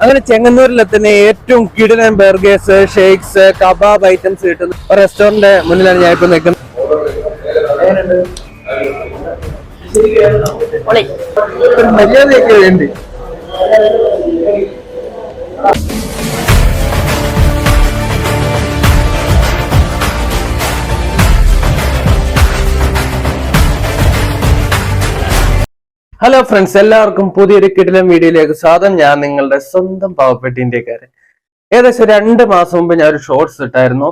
അങ്ങനെ ചെങ്ങന്നൂരിൽ തന്നെ ഏറ്റവും കിടിലൻ ബർഗേഴ്സ് ഷേക്സ് കബാബ് ഐറ്റംസ് കിട്ടുന്ന ഒരു റെസ്റ്റോറന്റ് മുന്നിലാണ് ഞാൻ ഇപ്പൊ നിൽക്കുന്നത്. ഒരു മര്യാദയൊക്കെ വേണ്ടി. ഹലോ ഫ്രണ്ട്സ് എല്ലാവർക്കും പുതിയൊരു കിടിലം വീഡിയോയിലേക്ക് സ്വാഗതം. ഞാൻ നിങ്ങളുടെ സ്വന്തം പാവപ്പെട്ട ഇന്ത്യക്കാരൻ. ഏകദേശം രണ്ട് മാസം മുമ്പ് ഞാൻ ഒരു ഷോർട്സ് ഇട്ടായിരുന്നു.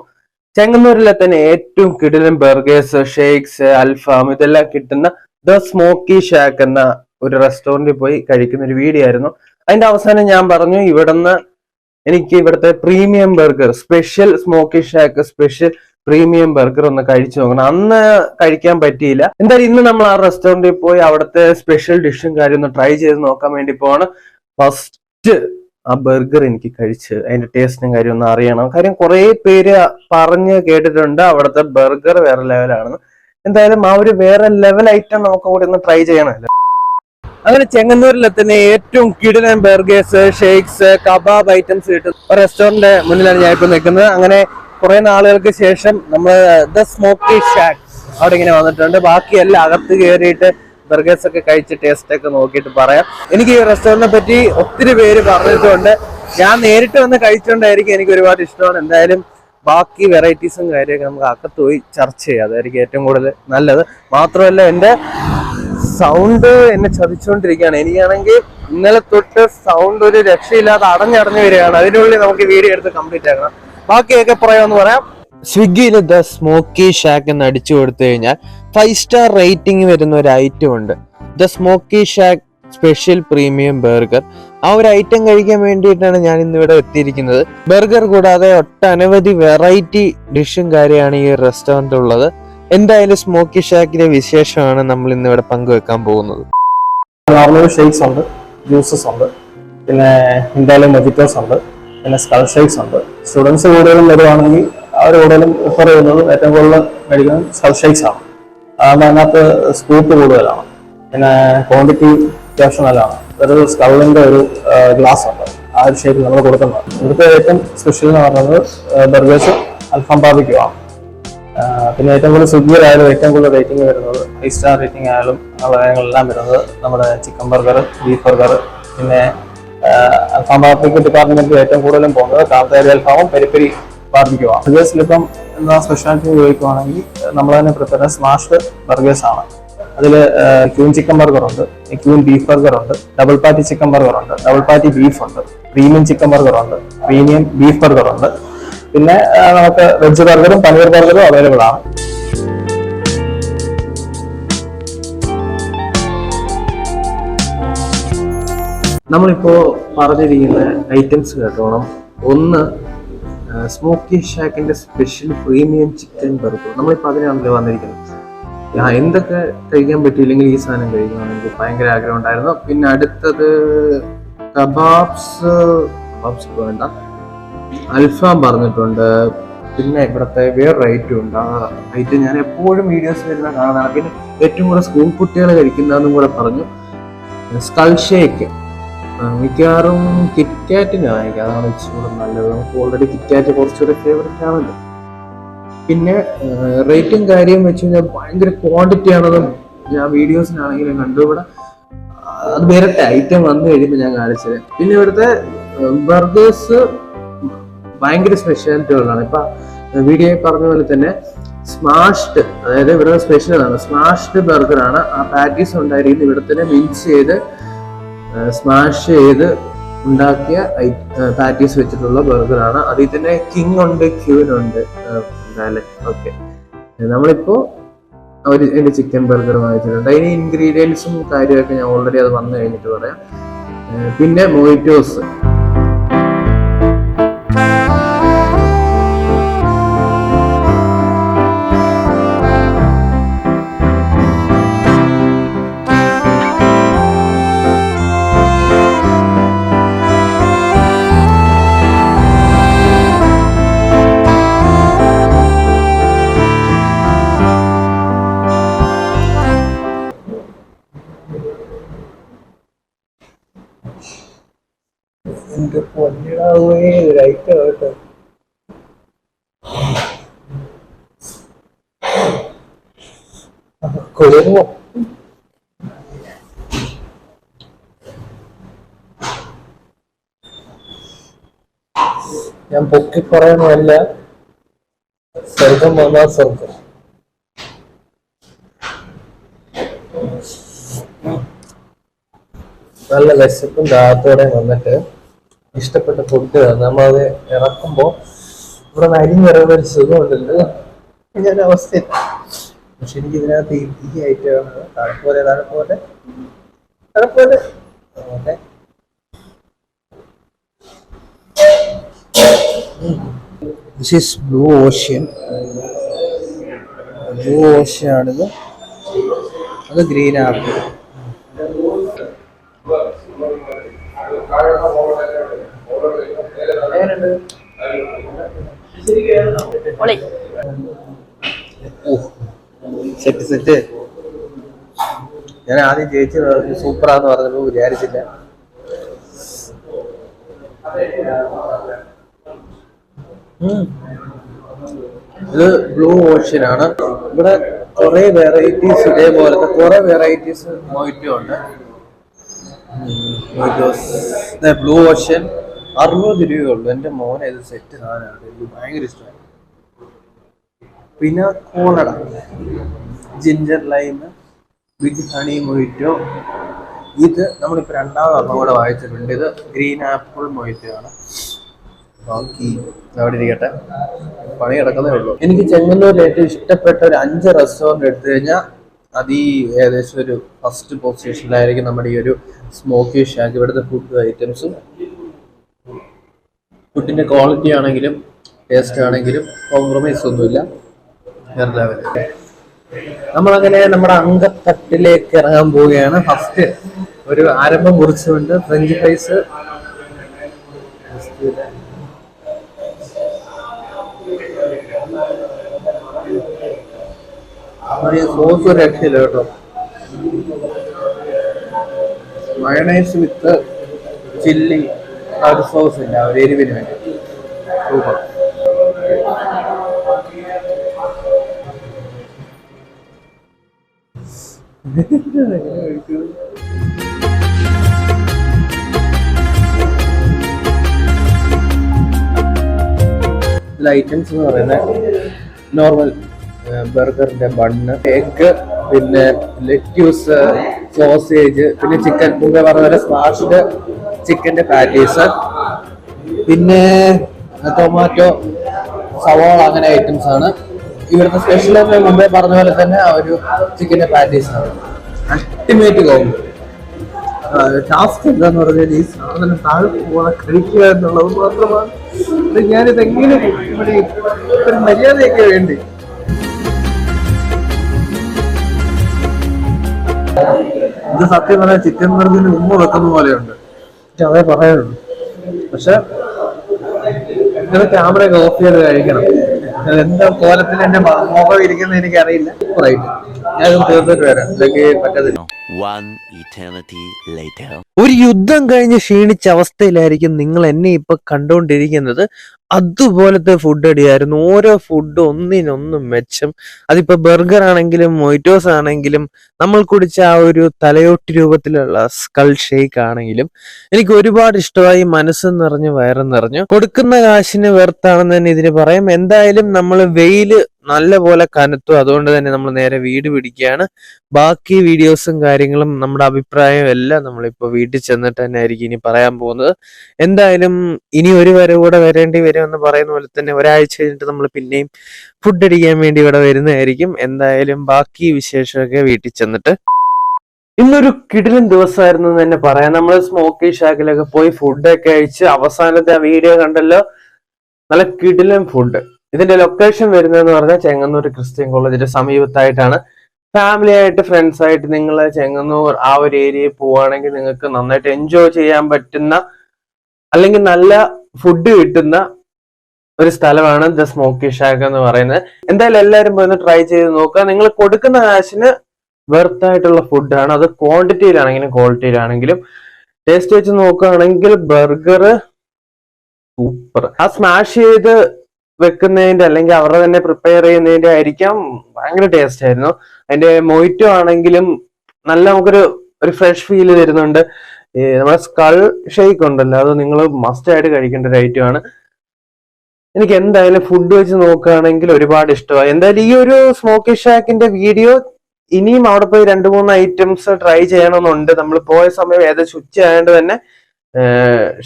ചെങ്ങന്നൂരിലെ തന്നെ ഏറ്റവും കിടിലം ബർഗേഴ്സ് ഷേക്സ് അൽഫാം ഇതെല്ലാം കിട്ടുന്ന ദ സ്മോക്കി ഷാക്ക് എന്ന ഒരു റെസ്റ്റോറന്റിൽ പോയി കഴിക്കുന്ന ഒരു വീഡിയോ ആയിരുന്നു. അതിന്റെ അവസാനം ഞാൻ പറഞ്ഞു ഇവിടുന്ന് എനിക്ക് ഇവിടുത്തെ premium burger special smoky shack special premium burger ഒന്ന് കഴിച്ചു നോക്കണം. അന്ന് കഴിക്കാൻ പറ്റിയില്ല. എന്തായാലും ഇന്ന് നമ്മൾ ആ റെസ്റ്റോറന്റിൽ പോയി അവിടുത്തെ സ്പെഷ്യൽ ഡിഷും കാര്യം ട്രൈ ചെയ്ത് നോക്കാൻ വേണ്ടി പോവാണ്. ഫസ്റ്റ് ആ ബർഗർ എനിക്ക് കഴിച്ച് അതിന്റെ ടേസ്റ്റും കാര്യം ഒന്ന് അറിയണം. കാര്യം കുറെ പേര് പറഞ്ഞ് കേട്ടിട്ടുണ്ട് അവിടുത്തെ ബർഗർ വേറെ ലെവലാണെന്ന് എന്തായാലും ആ ഒരു വേറെ ലെവൽ ഐറ്റം നമുക്ക് കൂടി ഒന്ന് ട്രൈ ചെയ്യണമല്ലോ അങ്ങനെ ചെങ്ങന്നൂരിൽ തന്നെ ഏറ്റവും കിടിലൻ ബർഗേഴ്സ് ഷേക്സ് കബാബ് ഐറ്റംസ് ഒരു റെസ്റ്റോറന്റ് മുന്നിലാണ് ഞാൻ ഇപ്പൊ നിൽക്കുന്നത്. അങ്ങനെ കുറെ നാളുകൾക്ക് ശേഷം നമ്മൾ ദ സ്മോക്കി ഷാക്ക് അവിടെ ഇങ്ങനെ വന്നിട്ടുണ്ട്. ബാക്കിയെല്ലാം അകത്ത് കയറിയിട്ട് ബർഗേഴ്സ് ഒക്കെ കഴിച്ച് ടേസ്റ്റ് ഒക്കെ നോക്കിയിട്ട് പറയാം. എനിക്ക് ഈ റെസ്റ്റോറന്റിനെ പറ്റി ഒത്തിരി പേര് പറഞ്ഞിട്ടുണ്ട്. ഞാൻ നേരിട്ട് വന്ന് കഴിച്ചുകൊണ്ടായിരിക്കും എനിക്ക് ഒരുപാട് ഇഷ്ടമാണ്. എന്തായാലും ബാക്കി വെറൈറ്റീസും കാര്യമൊക്കെ നമുക്ക് അകത്ത് പോയി ചർച്ച ചെയ്യാം. അതായിരിക്കും ഏറ്റവും കൂടുതൽ നല്ലത്. മാത്രമല്ല എന്റെ സൗണ്ട് എന്നെ ചതിച്ചുകൊണ്ടിരിക്കുകയാണ് എനിക്കാണെങ്കിൽ ഇന്നലെ തൊട്ട് സൗണ്ട് ഒരു രക്ഷയില്ലാതെ അടഞ്ഞടഞ്ഞു വരികയാണ്. അതിനുള്ളിൽ നമുക്ക് വീഡിയോ എടുത്ത് കംപ്ലീറ്റ് ആക്കണം. ബാക്കിയൊക്കെ പറയാമെന്ന് പറയാം. സ്വിഗ്ഗിയിൽ ദ സ്മോക്കി ഷാക്ക് എന്ന് അടിച്ചു കൊടുത്തു കഴിഞ്ഞാൽ ഫൈവ് സ്റ്റാർ റേറ്റിംഗ് വരുന്ന ഒരു ഐറ്റം ഉണ്ട്. The smoky shack special premium burger ആ ഒരു ഐറ്റം കഴിക്കാൻ വേണ്ടിയിട്ടാണ് ഞാൻ ഇന്ന് ഇവിടെ എത്തിയിരിക്കുന്നത്. ബർഗർ കൂടാതെ ഒട്ടനവധി വെറൈറ്റി ഡിഷും കാര്യമാണ് ഈ റെസ്റ്റോറന്റ് ഉള്ളത്. എന്തായാലും സ്മോക്കി ഷാക്കിന്റെ വിശേഷമാണ് നമ്മൾ ഇന്ന് ഇവിടെ പങ്കുവെക്കാൻ പോകുന്നത്. നോർമൽ ഷേക്സ് ഉണ്ട് ജ്യൂസസ് ഉണ്ട് പിന്നെ എന്തായാലും മൊജിറ്റോസ് ഉണ്ട് പിന്നെ സ്കൾ ഷേക്സ് ഉണ്ട്. സ്റ്റുഡൻസ് കൂടുതലും വരുവാണെങ്കിൽ അവർ കൂടുതലും പ്രിഫർ ചെയ്യുന്നത് ഏറ്റവും കൂടുതൽ മേടിക്കുന്നത് സ്കൾ ഷേക്സ് ആണ്. അതാകുമ്പോൾ അതിനകത്ത് സ്കൂപ്പ് കൂടുതലാണ്. പിന്നെ ക്വാണ്ടിറ്റി അത്യാവശ്യം നല്ലതാണ്. ഒരു സ്കള്ളിന്റെ ഒരു ഗ്ലാസ് ഉണ്ട്. ആ ഒരു ഷേപ്പ് നമ്മൾ കൊടുക്കുന്നത്. ഇവിടുത്തെ ഏറ്റവും സ്പെഷ്യൽ എന്ന് പറയുന്നത് ബർഗേഴ്സ് അൽഫാം ആണ്. പിന്നെ ഏറ്റവും കൂടുതൽ സ്വിഗ്ഗിയിലായാലും ഏറ്റവും കൂടുതൽ റേറ്റിംഗ് വരുന്നത് ഫൈവ് സ്റ്റാർ റേറ്റിംഗ് ആയാലും അങ്ങനെയുള്ള കാര്യങ്ങളെല്ലാം വരുന്നത് നമ്മുടെ ചിക്കൻ ബർഗർ ബീഫ് ബർഗർ പിന്നെ ബാർബിക്യൂ ഡിപ്പാർട്ട്മെന്റിൽ ഏറ്റവും കൂടുതലും പോകുന്നത് കാർത്തേരി അൽഫാമും പെരിപ്പെരി ബാർബിക്കുമാണ് ബർഗേഴ്സ് ലിപ്പം എന്ന സ്പെഷ്യാലിറ്റി ഉപയോഗിക്കുവാണെങ്കിൽ നമ്മൾ തന്നെ പ്രിപ്പയർ സ്മാഷ് ബർഗേഴ്സ് ആണ്. അതിൽ ക്യൂൻ ചിക്കൻ ബർഗർ ഉണ്ട് ക്യൂൻ ബീഫ് ബർഗർ ഉണ്ട് ഡബിൾ പാറ്റി ചിക്കൻ ബർഗർ ഉണ്ട് ഡബിൾ പാറ്റി ബീഫ് ഉണ്ട് പ്രീമിയം ചിക്കൻ ബർഗർ ഉണ്ട് പ്രീമിയം ബീഫ് ബർഗർ ഉണ്ട്. പിന്നെ നമുക്ക് വെജ് ബർഗറും പനീർ ബർഗറും അവൈലബിൾ ആണ്. നമ്മളിപ്പോ പറഞ്ഞിരിക്കുന്ന ഐറ്റംസ് കേട്ടോണം. ഒന്ന് സ്മോക്കി ഷാക്കിന്റെ സ്പെഷ്യൽ പ്രീമിയം ചിക്കൻ ബർഗർ നമ്മളിപ്പോ അതിനാണല്ലോ വന്നിരിക്കുന്നത്. ആ, എന്തൊക്കെ കഴിക്കാൻ പറ്റിയില്ലെങ്കിൽ ഈ സാധനം കഴിക്കണം എനിക്ക് ഭയങ്കര ആഗ്രഹം ഉണ്ടായിരുന്നു. പിന്നെ അടുത്തത് കബാബ്സ് കബാബ്സ് വേണ്ട. അൽഫാം പറഞ്ഞിട്ടുണ്ട്. പിന്നെ ഇവിടുത്തെ വേറൊരു ഐറ്റം ഉണ്ട്. ആ ഐറ്റം ഞാൻ എപ്പോഴും വീഡിയോസ് വരുന്ന കാണാനാണ്. പിന്നെ ഏറ്റവും കൂടുതൽ സ്കൂൾ കുട്ടികൾ കഴിക്കുന്നതെന്നും കൂടെ പറഞ്ഞു. സ്കൾ ഷേക്ക് ആ, മിക്കവാറും കിറ്റാറ്റിന് വാങ്ങിക്കാം. അതാണ് ഇച്ചിരി നല്ലത്. നമുക്ക് ഓൾറെഡി കിറ്റ്കാറ്റ് കുറച്ചുകൂടെ ഫേവറേറ്റ് ആണല്ലോ. പിന്നെ റേറ്റും കാര്യം വെച്ച് കഴിഞ്ഞാൽ ഭയങ്കര ക്വാണ്ടിറ്റി ആണതും ഞാൻ വീഡിയോസിനാണെങ്കിലും കണ്ടു. ഇവിടെ അത് വേറെ ഐറ്റം വന്നു കഴിയുമ്പോൾ ഞാൻ കാണിച്ചത്. പിന്നെ ഇവിടുത്തെ ബർഗേഴ്സ് ഭയങ്കര സ്പെഷ്യാലിറ്റികളാണ് ഇപ്പൊ വീഡിയോ പറഞ്ഞ പോലെ തന്നെ സ്മാഷ്ഡ് അതായത് ഇവിടെ സ്പെഷ്യൽ ആണ്. സ്മാഷ്ഡ് ബർഗറാണ് ആ പാറ്റീസ് ഉണ്ടായിരിക്കുന്നത് ഇവിടെ തന്നെ മിക്സ് ചെയ്ത് സ്മാഷ് ചെയ്ത് ഉണ്ടാക്കിയ പാറ്റീസ് വെച്ചിട്ടുള്ള ബർഗറാണ്. അതിൽ തന്നെ കിങ് ഉണ്ട് ക്യൂൻ ഉണ്ട് ഓക്കെ നമ്മളിപ്പോ ഒരു എന്റെ ചിക്കൻ ബർഗർ വാങ്ങിച്ചിട്ടുണ്ട്. അതിന് ഇൻഗ്രീഡിയൻസും കാര്യമൊക്കെ ഞാൻ ഓൾറെഡി അത് വന്നു കഴിഞ്ഞിട്ട് പറയാം. പിന്നെ മൊയ്റ്റോസ് ലൈറ്റ് ആവട്ടെ. കുളിർമോ ഞാൻ പൊക്കി പറയുന്നതല്ല സ്വർഗം വന്നാ സ്വർഗം. നല്ല വിശപ്പും ദാഹത്തോടെ വന്നിട്ട് ഇഷ്ടപ്പെട്ട ഫുഡ് നമ്മളത് ഇറക്കുമ്പോ ഇവിടെ നരിഞ്ഞ് വരുന്ന ഒരു സുഖമുണ്ടല്ലോ ഞാൻ അവസ്ഥയില്ല പക്ഷെ എനിക്ക് ഇതിനകത്ത് ഈ ഐറ്റം തണുപ്പോലെ തണുപ്പോലെ തണുപ്പോലെ okay this is blue ocean blue ocean ആണിത്. അത് ഗ്രീൻ ആപ്പിൾ. Set set. ഞാൻ ആദ്യം ചേച്ചി സൂപ്പറാന്ന് പറഞ്ഞപ്പോ വിചാരിച്ചില്ല. ഇത് ബ്ലൂ ഓഷ്യൻ ആണ്. ഇവിടെ കുറെ വെറൈറ്റീസ് ഇതേപോലത്തെ കുറെ വെറൈറ്റീസ് മൊയ്റ്റോ ഉണ്ട്. ബ്ലൂ ഓഷ്യൻ അറുപത് രൂപയുള്ളൂ. എന്റെ മോനെ ഇത് സെറ്റ് സാധനമാണ് എനിക്ക് ഭയങ്കര ഇഷ്ടമായി പിന്നെ കോളട ginger lime with honey mojito ഇത് നമ്മളിപ്പോൾ രണ്ടാമതൊരെണ്ണം കൂടെ വായിച്ചിട്ടുണ്ട് ഇത് ഗ്രീൻ ആപ്പിൾ മൊയ്റ്റോ ആണ്. ബാക്കി അവിടെ ഇരിക്കട്ടെ. പണി കിടക്കുന്നേ ഉള്ളൂ. എനിക്ക് ചെങ്ങന്നൂരിൽ ഏറ്റവും ഇഷ്ടപ്പെട്ട ഒരു അഞ്ച് റെസ്റ്റോറന്റ് എടുത്തു കഴിഞ്ഞാൽ അത് ഈ ഏകദേശം ഒരു ഫസ്റ്റ് പൊസിഷനിലായിരിക്കും നമ്മുടെ ഈ ഒരു സ്മോക്കി ഷാക്ക് ഇവിടുത്തെ ഫുഡ് ഐറ്റംസും ഫുഡിന്റെ ക്വാളിറ്റി ആണെങ്കിലും ടേസ്റ്റ് ആണെങ്കിലും കോംപ്രമൈസ് ഒന്നുമില്ല. വേറെ ലെവൽ നമ്മളങ്ങനെ നമ്മുടെ അങ്കത്തട്ടിലേക്ക് ഇറങ്ങാൻ പോവുകയാണ്. ഫസ്റ്റ് ഒരു ആരംഭം കുറിച്ചുകൊണ്ട് ഫ്രഞ്ച് ഫ്രൈസ് സോസ് ഒരു രക്ഷയില്ല കേട്ടോ. മയണൈസ് വിത്ത് ചില്ലി ആ ഒരു സോസ് ഇല്ല ഒരു എരിവിന് വേണ്ടി. സൂപ്പർ ഐറ്റംസ് എന്ന് പറയുന്നത് നോർമൽ ബർഗറിന്റെ ബണ്ണ് എഗ് പിന്നെ ലെറ്റ്യൂസ് സോസേജ് പിന്നെ ചിക്കൻ മുമ്പേ പറഞ്ഞ പോലെ സ്മാഷ്ഡ് ചിക്കന്റെ പാറ്റീസ് പിന്നെ ടൊമാറ്റോ സവാള അങ്ങനെ ഐറ്റംസ് ആണ്. ഇവിടുത്തെ സ്പെഷ്യൽ മുമ്പേ പറഞ്ഞ പോലെ തന്നെ ആ ഒരു ചിക്കന്റെ പാറ്റീസ് ആണ്. അൾട്ടിമേറ്റ് കോമ്പോ ടാസ്ക് എന്താന്ന് പറഞ്ഞാൽ ഈ സാധനം താഴെ പോകാൻ കഴിക്കുക എന്നുള്ളത് മാത്രമാണ്. ഞാനിത് എങ്ങനെ ഇവിടെ ഒരു മര്യാദയൊക്കെ വേണ്ടി ഇത് സത്യം പറഞ്ഞാൽ ചിക്കൻ ബർഗറിന് ഉമ്മ വെക്കുന്ന പോലെയുണ്ട്. അതേ പറയുന്നു പക്ഷെ നിങ്ങൾ ക്യാമറ ഓഫ് ചെയ്ത് കഴിക്കണം. അത് എന്താ കോലത്തിൽ എന്റെ മുഖം ഇരിക്കുന്ന എനിക്ക് അറിയില്ല തീർത്തിട്ട് വരാം. പറ്റത്തില്ല. ഒരു യുദ്ധം കഴിഞ്ഞ് ക്ഷീണിച്ച അവസ്ഥയിലായിരിക്കും നിങ്ങൾ എന്നെ ഇപ്പൊ കണ്ടുകൊണ്ടിരിക്കുന്നത്. അതുപോലത്തെ ഫുഡ് അടിയായിരുന്നു. ഓരോ ഫുഡ് ഒന്നിനൊന്നും മെച്ചം. അതിപ്പോ ബർഗർ ആണെങ്കിലും മൊയ്റ്റോസ് ആണെങ്കിലും നമ്മൾ കുടിച്ച ആ ഒരു തലയോട്ടി രൂപത്തിലുള്ള സ്കൾ ഷേക്ക് ആണെങ്കിലും എനിക്ക് ഒരുപാട് ഇഷ്ടമായി. മനസ്സ് നിറഞ്ഞു വയറും നിറഞ്ഞു. കൊടുക്കുന്ന കാശിന് വെർത്താണെന്ന് തന്നെ ഇതിന് പറയാം. എന്തായാലും നമ്മൾ വെയിൽ നല്ല പോലെ കനത്തു. അതുകൊണ്ട് തന്നെ നമ്മൾ നേരെ വീട് പിടിക്കുകയാണ്. ബാക്കി വീഡിയോസും കാര്യങ്ങളും നമ്മുടെ അഭിപ്രായവും എല്ലാം നമ്മളിപ്പോ വീട്ടിൽ ചെന്നിട്ട് തന്നെ ആയിരിക്കും ഇനി പറയാൻ പോകുന്നത്. എന്തായാലും ഇനി ഒരു വരെ കൂടെ വരേണ്ടി വരുമെന്ന് പറയുന്ന പോലെ തന്നെ ഒരാഴ്ച കഴിഞ്ഞിട്ട് നമ്മൾ പിന്നെയും ഫുഡ് അടിക്കാൻ വേണ്ടി ഇവിടെ വരുന്നതായിരിക്കും. എന്തായാലും ബാക്കി വിശേഷമൊക്കെ വീട്ടിൽ ചെന്നിട്ട് ഇന്നൊരു കിടിലൻ ദിവസമായിരുന്നു തന്നെ പറയാം. നമ്മൾ സ്മോക്കി ഷാക്കിലൊക്കെ പോയി ഫുഡൊക്കെ കഴിച്ച് അവസാനത്തെ ആ വീഡിയോ കണ്ടല്ലോ. നല്ല കിടിലൻ ഫുഡ് ഇതിന്റെ ലൊക്കേഷൻ വരുന്നതെന്ന് പറഞ്ഞാൽ ചെങ്ങന്നൂർ ക്രിസ്ത്യൻ കോളേജിന്റെ സമീപത്തായിട്ടാണ്. ഫാമിലി ആയിട്ട് ഫ്രണ്ട്സ് ആയിട്ട് നിങ്ങൾ ചെങ്ങന്നൂർ ആ ഒരു ഏരിയയിൽ പോവുകയാണെങ്കിൽ നിങ്ങൾക്ക് നന്നായിട്ട് എൻജോയ് ചെയ്യാൻ പറ്റുന്ന അല്ലെങ്കിൽ നല്ല ഫുഡ് കിട്ടുന്ന ഒരു സ്ഥലമാണ് ദ സ്മോക്കി ഷാക്ക് എന്ന് പറയുന്നത്. എന്തായാലും എല്ലാവരും പോയി ട്രൈ ചെയ്ത് നോക്കുക. നിങ്ങൾ കൊടുക്കുന്ന കാശിന് വെർത്ത് ആയിട്ടുള്ള ഫുഡാണ് അത് ക്വാണ്ടിറ്റിയിലാണെങ്കിലും ക്വാളിറ്റിയിലാണെങ്കിലും ടേസ്റ്റ് വെച്ച് നോക്കുകയാണെങ്കിൽ ബർഗർ സൂപ്പർ ആ സ്മാഷ് ചെയ്ത് വെക്കുന്നതിന്റെ അല്ലെങ്കിൽ അവരുടെ തന്നെ പ്രിപ്പയർ ചെയ്യുന്നതിന്റെ ആയിരിക്കാം ഭയങ്കര ടേസ്റ്റ് ആയിരുന്നു. അതിന്റെ മൊയ്റ്റോ ആണെങ്കിലും നല്ല നമുക്കൊരു ഒരു ഫ്രഷ് ഫീൽ തരുന്നുണ്ട്. നമ്മുടെ സ്കൾ ഷെയ്ക്ക് ഉണ്ടല്ലോ അത് നിങ്ങൾ മസ്റ്റ് ആയിട്ട് കഴിക്കേണ്ട ഒരു ഐറ്റം ആണ്. എനിക്ക് എന്തായാലും ഫുഡ് വെച്ച് നോക്കുകയാണെങ്കിൽ ഒരുപാട് ഇഷ്ടമായി എന്തായാലും ഈ ഒരു സ്മോക്കി ഷാക്കിന്റെ വീഡിയോ ഇനിയും അവിടെ പോയി രണ്ട് മൂന്ന് ഐറ്റംസ് ട്രൈ ചെയ്യണമെന്നുണ്ട്. നമ്മൾ പോയ സമയം ഏകദേശം ഉച്ചയായതുകൊണ്ട് തന്നെ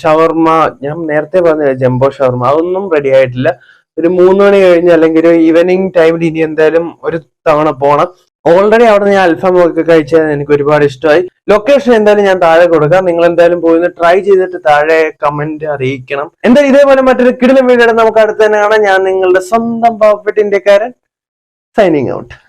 ഷവർമ ഞാൻ നേരത്തെ പറഞ്ഞ ജംബോ ഷവർമ അതൊന്നും റെഡി ആയിട്ടില്ല. ഒരു മൂന്ന് മണി കഴിഞ്ഞ് അല്ലെങ്കിൽ ഒരു ഈവനിങ് ടൈമിൽ ഇനി എന്തായാലും ഒരു തവണ പോണം. ഓൾറെഡി അവിടെ ഞാൻ അൽഫാം ഒക്കെ കഴിച്ചത് എനിക്ക് ഒരുപാട് ഇഷ്ടമായി. ലൊക്കേഷൻ എന്തായാലും ഞാൻ താഴെ കൊടുക്കാം. നിങ്ങൾ എന്തായാലും പോയി ട്രൈ ചെയ്തിട്ട് താഴെ കമന്റ് അറിയിക്കണം. എന്തായാലും ഇതേപോലെ മറ്റൊരു കിടിലം വീഡിയോ നമുക്ക് അടുത്ത് തന്നെ കാണാം. ഞാൻ നിങ്ങളുടെ സ്വന്തം പാവപ്പെട്ട ഇന്ത്യക്കാരൻ സൈനിങ് ഔട്ട്